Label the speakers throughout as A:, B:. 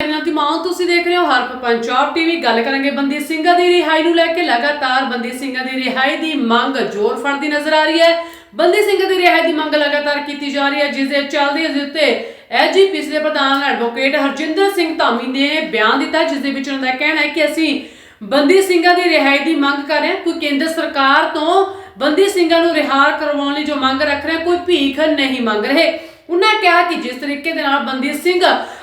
A: ਇਹਨਾਂ ਦੀ ਤੁਸੀਂ ਦੇਖ ਰਹੇ ਹੋ, ਹਰਪ ਪੰਜਾਬ ਟੀਵੀ ਗੱਲ ਕਰਾਂਗੇ ਬੰਦੀ ਸਿੰਘਾਂ ਦੀ ਰਿਹਾਈ ਨੂੰ ਲੈ ਕੇ। ਲਗਾਤਾਰ ਬੰਦੀ ਸਿੰਘਾਂ ਦੀ ਰਿਹਾਈ ਦੀ ਮੰਗ ਜ਼ੋਰ ਫੜਦੀ ਨਜ਼ਰ ਆ ਰਹੀ ਹੈ। ਬੰਦੀ ਸਿੰਘਾਂ ਦੀ ਰਿਹਾਈ ਦੀ ਮੰਗ ਲਗਾਤਾਰ ਕੀਤੀ ਜਾ ਰਹੀ ਹੈ, ਜਿਸ ਦੇ ਚੱਲਦੇ ਇਸ ਉੱਤੇ ਐਜੀਪੀਸੀ ਦੇ ਪ੍ਰਧਾਨ ਐਡਵੋਕੇਟ ਹਰਜਿੰਦਰ ਸਿੰਘ ਧਾਮੀ ਨੇ ਬਿਆਨ ਦਿੱਤਾ, ਜਿਸ ਦੇ ਵਿੱਚ ਉਹਨਾਂ ਦਾ ਕਹਿਣਾ ਹੈ ਕਿ ਅਸੀਂ ਬੰਦੀ ਸਿੰਘਾਂ ਦੀ ਰਿਹਾਈ ਦੀ ਮੰਗ ਕਰ ਰਹੇ ਹਾਂ। ਕੋਈ ਕੇਂਦਰ ਸਰਕਾਰ ਤੋਂ ਬੰਦੀ ਸਿੰਘਾਂ ਨੂੰ ਰਿਹਾ ਕਰਵਾਉਣ ਲਈ ਜੋ ਮੰਗ ਰੱਖ ਰਹੇ ਕੋਈ ਭੀਖ ਨਹੀਂ ਮੰਗ ਰਹੇ। ਉਹਨਾਂ ਕਿਹਾ ਕਿ ਜਿਸ ਤਰੀਕੇ ਦੇ ਨਾਲ ਬੰਦੀ ਸਿੰਘ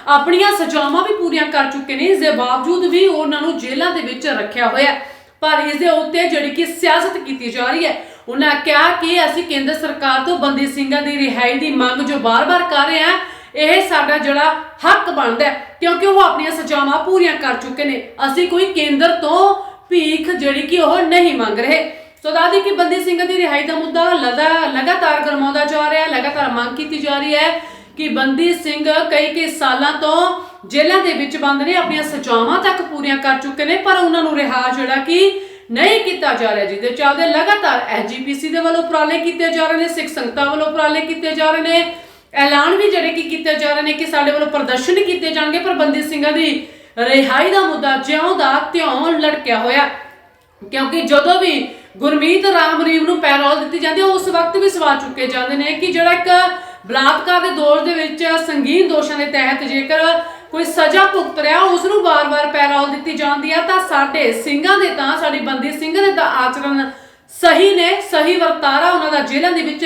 A: ਆਪਣੀਆਂ ਸਜ਼ਾਵਾਂ ਵੀ ਪੂਰੀਆਂ ਕਰ ਚੁੱਕੇ ਨੇ, ਇਸ ਦੇ ਬਾਵਜੂਦ ਵੀ ਉਹਨਾਂ ਨੂੰ ਜੇਲ੍ਹਾਂ ਦੇ ਵਿੱਚ ਰੱਖਿਆ ਹੋਇਆ ਪਰ ਇਸ ਦੇ ਉੱਤੇ ਜਿਹੜੀ ਕਿ ਸਿਆਸਤ ਕੀਤੀ ਜਾ ਰਹੀ ਹੈ, ਉਹਨਾਂ ਕਿਹਾ ਕਿ ਅਸੀਂ ਕੇਂਦਰ ਸਰਕਾਰ ਤੋਂ ਬੰਦੀ ਸਿੰਘਾਂ ਦੀ ਰਿਹਾਈ ਦੀ ਮੰਗ ਜੋ ਬਾਰ-ਬਾਰ ਕਰ ਰਹੇ ਹਾਂ, ਇਹ ਸਾਡਾ ਜਿਹੜਾ ਹੱਕ ਬਣਦਾ ਕਿਉਂਕਿ ਉਹ ਆਪਣੀਆਂ ਸਜ਼ਾਵਾਂ ਪੂਰੀਆਂ ਕਰ ਚੁੱਕੇ ਨੇ। ਅਸੀਂ ਕੋਈ ਕੇਂਦਰ ਤੋਂ ਭੀਖ ਜਿਹੜੀ ਕਿ ਉਹ ਨਹੀਂ ਮੰਗ ਰਹੇ। ਸੋ ਦਾਦੀ ਕਿ ਬੰਦੀ ਸਿੰਘਾਂ ਦੀ ਰਿਹਾਈ ਦਾ ਮੁੱਦਾ ਲਗਾ ਲਗਾਤਾਰ ਗਰਮਾਉਂਦਾ ਜਾ ਰਿਹਾ ਹੈ, ਲਗਾਤਾਰ ਮੰਗ ਕੀਤੀ ਜਾ ਰਹੀ ਹੈ। ਕਿ ਬੰਦੀ ਸਿੰਘ ਕਈ ਕਈ ਸਾਲਾਂ ਤੋਂ ਜੇਲ੍ਹਾਂ ਦੇ ਵਿੱਚ ਬੰਦ ਨੇ, ਆਪਣੀਆਂ ਸਜ਼ਾਵਾਂ ਤੱਕ ਪੂਰੀਆਂ ਕਰ ਚੁੱਕੇ ਨੇ, ਪਰ ਉਹਨਾਂ ਨੂੰ ਰਿਹਾ ਜਿਹੜਾ ਕਿ ਨਹੀਂ ਕੀਤਾ ਜਾ ਰਿਹਾ, ਜਿਹਦੇ ਚੱਲਦੇ ਲਗਾਤਾਰ ਐਸਜੀਪੀਸੀ ਦੇ ਵੱਲੋਂ ਉਪਰਾਲੇ ਕੀਤੇ ਜਾ ਰਹੇ ਨੇ, ਸਿੱਖ ਸੰਗਤਾਂ ਵੱਲੋਂ ਉਪਰਾਲੇ ਕੀਤੇ ਜਾ ਰਹੇ ਨੇ। ਐਲਾਨ ਵੀ ਜਿਹੜੇ ਕਿ ਕੀਤੇ ਜਾ ਰਹੇ ਨੇ ਕਿ ਸਾਡੇ ਵੱਲੋਂ ਪ੍ਰਦਰਸ਼ਨ ਕੀਤੇ ਜਾਣਗੇ, ਪਰ ਬੰਦੀ ਸਿੰਘਾਂ ਦੀ ਰਿਹਾਈ ਦਾ ਮੁੱਦਾ ਜਿਉਂ ਦਾ ਤਿਉਂ ਲਟਕਿਆ ਹੋਇਆ। ਕਿਉਂਕਿ ਜਦੋਂ ਵੀ ਗੁਰਮੀਤ ਰਾਮ ਰੀਮ ਨੂੰ ਪੈਰੋਲ ਦਿੱਤੀ ਜਾਂਦੀ ਹੈ, ਉਸ ਵਕਤ ਵੀ ਸਵਾਲ ਚੁੱਕੇ ਜਾਂਦੇ ਨੇ ਕਿ ਜਿਹੜਾ ਇੱਕ ਬਲਾਤਕਾਰ ਦੇ ਦੋਸ਼ ਦੇ ਵਿੱਚ ਸੰਗੀਨ ਦੋਸ਼ਾਂ ਦੇ ਤਹਿਤ ਜੇਕਰ ਕੋਈ ਸਜ਼ਾ ਭੁਗਤ ਰਿਹਾ ਉਸ ਨੂੰ ਵਾਰ-ਵਾਰ ਪੈਰੋਲ ਦਿੱਤੀ ਜਾਂਦੀ ਹੈ ਤਾਂ ਸਾਡੇ ਸਿੰਘਾਂ ਦੇ ਤਾਂ, ਸਾਡੀ ਬੰਦੀ ਸਿੰਘਾਂ ਦੇ ਤਾਂ ਆਚਰਣ ਸਹੀ ਨੇ, ਸਹੀ ਵਰਤਾਰਾ ਉਹਨਾਂ ਦਾ ਜੇਲ੍ਹਾਂ ਦੇ ਵਿੱਚ।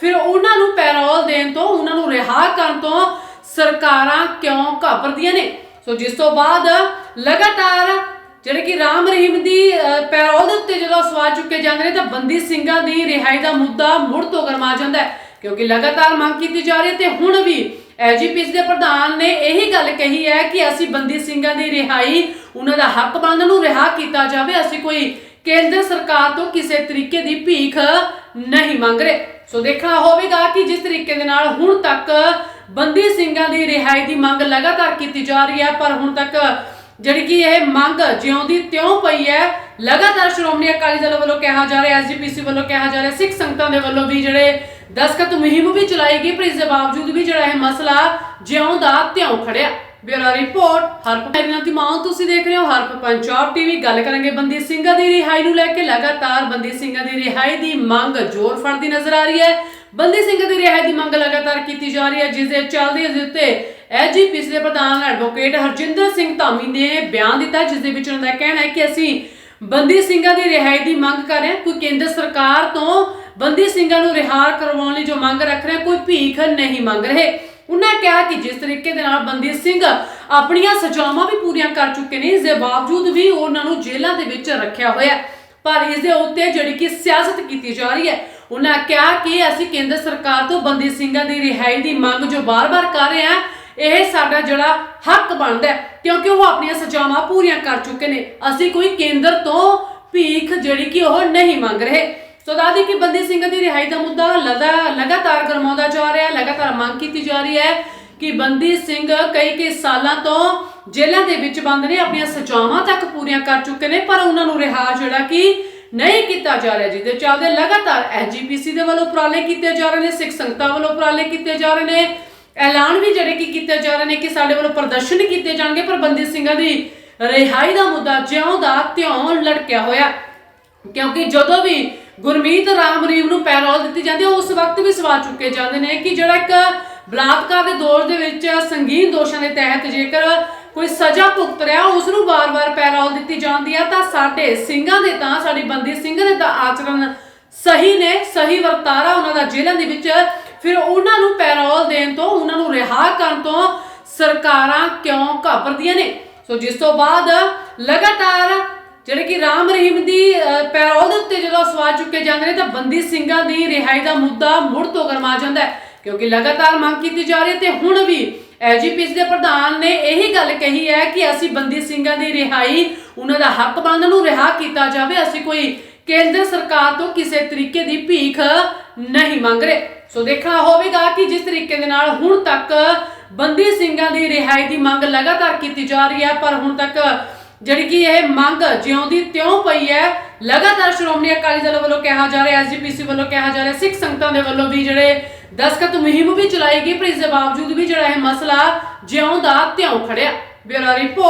A: ਫਿਰ ਉਹਨਾਂ ਨੂੰ ਪੈਰੋਲ ਦੇਣ ਤੋਂ, ਉਹਨਾਂ ਨੂੰ ਰਿਹਾ ਕਰਨ ਤੋਂ ਸਰਕਾਰਾਂ ਕਿਉਂ ਘਾਬਰਦੀਆਂ ਨੇ? ਸੋ ਜਿਸ ਤੋਂ ਬਾਅਦ ਲਗਾਤਾਰ ਜਿਹੜੇ ਕਿ ਰਾਮ ਰਹੀਮ ਦੀ ਪੈਰੋਲ ਦੇ ਉੱਤੇ ਜਦੋਂ ਸਵਾਲ ਚੁੱਕੇ ਜਾਂਦੇ ਨੇ, ਤਾਂ ਬੰਦੀ ਸਿੰਘਾਂ ਦੀ ਰਿਹਾਈ ਦਾ ਮੁੱਦਾ ਮੁੜ ਤੋਂ ਗਰਮਾ ਜਾਂਦਾ ਹੈ। ਕਿਉਂਕਿ ਲਗਾਤਾਰ ਮੰਗ ਕੀਤੀ ਜਾ ਰਹੀ ਹੈ ਤੇ ਹੁਣ ਵੀ ਐਜੀਪੀਸੀ ਦੇ ਪ੍ਰਧਾਨ ਨੇ ਇਹੀ ਗੱਲ ਕਹੀ ਹੈ ਕਿ ਅਸੀਂ ਬੰਦੀ ਸਿੰਘਾਂ ਦੀ ਰਿਹਾਈ, ਉਹਨਾਂ ਦਾ ਹੱਕ ਬੰਦ ਨੂੰ ਰਿਹਾ ਕੀਤਾ ਜਾਵੇ, ਅਸੀਂ ਕੋਈ ਕੇਂਦਰ ਸਰਕਾਰ ਤੋਂ ਕਿਸੇ ਤਰੀਕੇ ਦੀ ਭੀਖ ਨਹੀਂ ਮੰਗ ਰਹੇ। ਸੋ ਦੇਖਣਾ ਹੋਵੇਗਾ ਕਿ ਜਿਸ ਤਰੀਕੇ ਦੇ ਨਾਲ ਹੁਣ ਤੱਕ ਬੰਦੀ ਸਿੰਘਾਂ ਦੀ ਰਿਹਾਈ ਦੀ ਮੰਗ ਲਗਾਤਾਰ ਕੀਤੀ ਜਾ ਰਹੀ ਹੈ, ਪਰ ਹੁਣ ਤੱਕ ਜਿਹੜੀ ਕਿ ਇਹ ਮੰਗ ਜਿਉਂਦੀ ਤਿਉਂ ਪਈ ਹੈ, ਲਗਾਤਾਰ ਸ਼੍ਰੋਮਣੀ ਅਕਾਲੀ ਦਲ ਵੱਲੋਂ ਕਿਹਾ ਜਾ ਰਿਹਾ ਐਸਜੀਪੀਸੀ ਵੱਲੋਂ ਕਿਹਾ ਜਾ ਰਿਹਾ, ਸਿੱਖ ਸੰਗਤਾਂ ਦੇ ਵੱਲੋਂ ਵੀ ਜਿਹੜੇ ਦਸਖਤ ਮੁਹਿੰਮ ਵੀ ਚਲਾਈ ਗਈ, ਪਰ ਇਸ ਦੇ ਬਾਵਜੂਦ ਵੀ ਜਿਹੜਾ ਇਹ ਮਸਲਾ ਜਿਉਂ ਦਾ ਤਿਉਂ ਖੜਿਆ। ਬਿਊਰੋ ਰਿਪੋਰਟ, ਹਰਪ ਮੈਰੀਨਾ ਦੀ ਮਾਂ ਤੁਸੀਂ ਦੇਖ ਰਹੇ ਹੋ, ਹਰਪ ਪੰਜਾਬ ਟੀਵੀ। ਗੱਲ ਕਰਾਂਗੇ ਬੰਦੀ ਸਿੰਘਾਂ ਦੀ ਰਿਹਾਈ ਨੂੰ ਲੈ ਕੇ। ਲਗਾਤਾਰ ਬੰਦੀ ਸਿੰਘਾਂ ਦੀ ਰਿਹਾਈ ਦੀ ਮੰਗ ਜ਼ੋਰ ਫੜਦੀ ਨਜ਼ਰ ਆ ਰਹੀ ਹੈ। ਬੰਦੀ ਸਿੰਘਾਂ ਦੀ ਰਿਹਾਈ ਦੀ ਮੰਗ ਲਗਾਤਾਰ ਕੀਤੀ ਜਾ ਰਹੀ ਹੈ, ਜਿਸ ਦੇ ਚੱਲਦੇ ਇਸ ਦੇ ਉੱਤੇ ਐਜੀਪੀਸੀ ਦੇ ਪ੍ਰਧਾਨ ਐਡਵੋਕੇਟ ਹਰਜਿੰਦਰ ਸਿੰਘ ਧਾਮੀ ਨੇ ਬਿਆਨ ਦਿੱਤਾ, ਜਿਸ ਦੇ ਵਿੱਚ ਉਹਨਾਂ ਦਾ ਕਹਿਣਾ ਹੈ ਕਿ ਅਸੀਂ ਬੰਦੀ ਸਿੰਘਾਂ ਦੀ ਰਿਹਾਈ ਦੀ ਮੰਗ ਕਰ ਰਹੇ ਹਾਂ। ਕੋਈ ਕੇਂਦਰ ਸਰਕਾਰ ਤੋਂ ਬੰਦੀ ਸਿੰਘਾਂ ਨੂੰ ਰਿਹਾ ਕਰਵਾਉਣ ਲਈ ਜੋ ਮੰਗ ਰੱਖ ਰਹੇ, ਕੋਈ ਭੀਖ ਨਹੀਂ ਮੰਗ ਰਹੇ। ਉਹਨਾਂ ਕਿਹਾ ਕਿ ਜਿਸ ਤਰੀਕੇ ਦੇ ਨਾਲ ਬੰਦੀ ਸਿੰਘ ਆਪਣੀਆਂ ਸਜ਼ਾਵਾਂ ਵੀ ਪੂਰੀਆਂ ਕਰ ਚੁੱਕੇ ਨੇ, ਇਸ ਦੇ ਬਾਵਜੂਦ ਵੀ ਉਹਨਾਂ ਨੂੰ ਜੇਲ੍ਹਾਂ ਦੇ ਵਿੱਚ ਰੱਖਿਆ ਹੋਇਆ ਪਰ ਇਸ ਦੇ ਉੱਤੇ ਜਿਹੜੀ ਕਿ ਸਿਆਸਤ ਕੀਤੀ ਜਾ ਰਹੀ ਹੈ, ਉਹਨਾਂ ਕਿਹਾ ਕਿ ਅਸੀਂ ਕੇਂਦਰ ਸਰਕਾਰ ਤੋਂ ਬੰਦੀ ਸਿੰਘਾਂ ਦੀ ਰਿਹਾਈ ਦੀ ਮੰਗ ਜੋ ਬਾਰ-ਬਾਰ ਕਰ ਰਹੇ ਹਾਂ, ਇਹ ਸਾਡਾ ਜਿਹੜਾ ਹੱਕ ਬਣਦਾ ਹੈ, ਕਿਉਂਕਿ ਉਹ ਆਪਣੀਆਂ ਸਜ਼ਾਵਾਂ ਪੂਰੀਆਂ ਕਰ ਚੁੱਕੇ ਨੇ। ਅਸੀਂ ਕੋਈ ਕੇਂਦਰ ਤੋਂ ਭੀਖ ਜਿਹੜੀ ਕਿ ਉਹ ਨਹੀਂ ਮੰਗ ਰਹੇ। ਸੋ ਦਾਦੀ ਕਿ ਬੰਦੀ ਸਿੰਘਾਂ ਦੀ ਰਿਹਾਈ ਦਾ ਮੁੱਦਾ ਲਗਾ ਲਗਾਤਾਰ ਗਰਮਾਉਂਦਾ ਜਾ ਰਿਹਾ ਹੈ ਲਗਾਤਾਰ ਮੰਗ ਕੀਤੀ ਜਾ ਰਹੀ ਹੈ ਕਿ ਬੰਦੀ ਸਿੰਘ ਕਈ ਕਈ ਸਾਲਾਂ ਤੋਂ ਜੇਲ੍ਹਾਂ ਦੇ ਵਿੱਚ ਬੰਦ ਨੇ, ਆਪਣੀਆਂ ਸਜ਼ਾਵਾਂ ਤੱਕ ਪੂਰੀਆਂ ਕਰ ਚੁੱਕੇ ਨੇ, ਪਰ ਉਹਨਾਂ ਨੂੰ ਰਿਹਾ ਜਿਹੜਾ ਕਿ ਨਹੀਂ ਕੀਤਾ ਜਾ ਰਿਹਾ ਜਿਹਦੇ ਚੱਲਦੇ ਲਗਾਤਾਰ ਐਸਜੀਪੀਸੀ ਦੇ ਵੱਲੋਂ ਉਪਰਾਲੇ ਕੀਤੇ ਜਾ ਰਹੇ ਨੇ, ਸਿੱਖ ਸੰਗਤਾਂ ਵੱਲੋਂ ਉਪਰਾਲੇ ਕੀਤੇ ਜਾ ਰਹੇ ਨੇ। ਐਲਾਨ ਵੀ ਜਿਹੜੇ ਕਿ ਕੀਤੇ ਜਾ ਰਹੇ ਨੇ ਕਿ ਸਾਡੇ ਵੱਲੋਂ ਪ੍ਰਦਰਸ਼ਨ ਕੀਤੇ ਜਾਣਗੇ, ਪਰ ਬੰਦੀ ਸਿੰਘਾਂ ਦੀ ਰਿਹਾਈ ਦਾ ਮੁੱਦਾ ਜਿਉਂ ਦਾ ਤਿਉਂ ਲੜਕਿਆ ਹੋਇਆ। ਕਿਉਂਕਿ ਜਦੋਂ ਵੀ ਗੁਰਮੀਤ ਰਾਮ ਰੀਮ ਨੂੰ ਪੈਰੋਲ ਦਿੱਤੀ ਜਾਂਦੀ ਹੈ। ਉਸ ਵਕਤ ਵੀ ਸਵਾਲ ਚੁੱਕੇ ਜਾਂਦੇ ਨੇ ਕਿ ਜਿਹੜਾ ਇੱਕ ਬਲਾਤਕਾਰ ਦੇ ਦੌਰ ਦੇ ਵਿੱਚ ਸੰਗੀਨ ਦੋਸ਼ਾਂ ਦੇ ਤਹਿਤ ਜੇਕਰ ਕੋਈ ਸਜ਼ਾ ਭੁਗਤ ਰਿਹਾ ਉਸ ਨੂੰ ਵਾਰ-ਵਾਰ ਪੈਰੋਲ ਦਿੱਤੀ ਜਾਂਦੀ ਹੈ, ਤਾਂ ਸਾਡੇ ਸਿੰਘਾਂ ਦੇ ਤਾਂ, ਸਾਡੀ ਬੰਦੀ ਸਿੰਘਾਂ ਦੇ ਤਾਂ ਆਚਰਣ ਸਹੀ ਨੇ, ਸਹੀ ਵਰਤਾਰਾ ਉਹਨਾਂ ਦਾ ਜੇਲ੍ਹਾਂ ਦੇ ਵਿੱਚ। ਫਿਰ ਉਹਨਾਂ ਨੂੰ ਪੈਰੋਲ ਦੇਣ ਤੋਂ, ਉਹਨਾਂ ਨੂੰ ਰਿਹਾ ਕਰਨ ਤੋਂ ਸਰਕਾਰਾਂ ਕਿਉਂ ਘਾਬਰਦੀਆਂ ਨੇ? ਸੋ ਜਿਸ ਤੋਂ ਬਾਅਦ ਲਗਾਤਾਰ ਜਿਹੜੇ ਕਿ ਰਾਮ ਰਹੀਮ ਦੀ ਪੈਰੋਲ ਦੇ ਉੱਤੇ ਜਦੋਂ ਸਵਾਲ ਚੁੱਕੇ ਜਾਂਦੇ ਨੇ ਤਾਂ ਬੰਦੀ ਸਿੰਘਾਂ ਦੀ ਰਿਹਾਈ ਦਾ ਮੁੱਦਾ ਮੁੜ ਤੋਂ ਗਰਮਾ ਜਾਂਦਾ ਹੈ, ਕਿਉਂਕਿ ਲਗਾਤਾਰ ਮੰਗ ਕੀਤੀ ਜਾ ਰਹੀ ਹੈ ਤੇ ਹੁਣ ਵੀ ਐਜੀਪੀਸੀ ਦੇ ਪ੍ਰਧਾਨ ਨੇ ਇਹੀ ਗੱਲ ਕਹੀ ਹੈ ਕਿ ਅਸੀਂ ਬੰਦੀ ਸਿੰਘਾਂ ਦੀ ਰਿਹਾਈ, ਉਹਨਾਂ ਦਾ ਹੱਕ ਬੰਦ ਨੂੰ ਰਿਹਾ ਕੀਤਾ ਜਾਵੇ, ਅਸੀਂ ਕੋਈ ਕੇਂਦਰ ਸਰਕਾਰ ਤੋਂ ਕਿਸੇ ਤਰੀਕੇ ਦੀ ਭੀਖ ਨਹੀਂ ਮੰਗ ਰਹੇ। ਸੋ ਦੇਖਣਾ ਹੋਵੇਗਾ ਕਿ ਜਿਸ ਤਰੀਕੇ ਦੇ ਨਾਲ ਹੁਣ ਤੱਕ ਬੰਦੀ ਸਿੰਘਾਂ ਦੀ ਰਿਹਾਈ ਦੀ ਮੰਗ ਲਗਾਤਾਰ ਕੀਤੀ ਜਾ ਰਹੀ ਹੈ, ਪਰ ਹੁਣ ਤੱਕ ਜਿਹੜੀ ਕਿ ਇਹ ਮੰਗ ਜਿਉਂਦੀ ਤਿਉਂ ਪਈ ਹੈ। ਲਗਾਤਾਰ ਸ਼੍ਰੋਮਣੀ ਅਕਾਲੀ ਦਲ ਵੱਲੋਂ ਕਿਹਾ ਜਾ ਰਿਹਾ ਐਸਜੀਪੀਸੀ ਵੱਲੋਂ ਕਿਹਾ ਜਾ ਰਿਹਾ, ਸਿੱਖ ਸੰਗਤਾਂ ਦੇ ਵੱਲੋਂ ਵੀ ਜਿਹੜੇ ਦਸਖਤ ਮੁਹਿੰਮ ਵੀ ਚਲਾਈ ਗਈ, ਪਰ ਇਸ ਦੇ ਬਾਵਜੂਦ ਵੀ ਜਿਹੜਾ ਇਹ ਮਸਲਾ ਜਿਉਂ ਦਾ ਤਿਉਂ ਖੜਿਆ। Bureau report.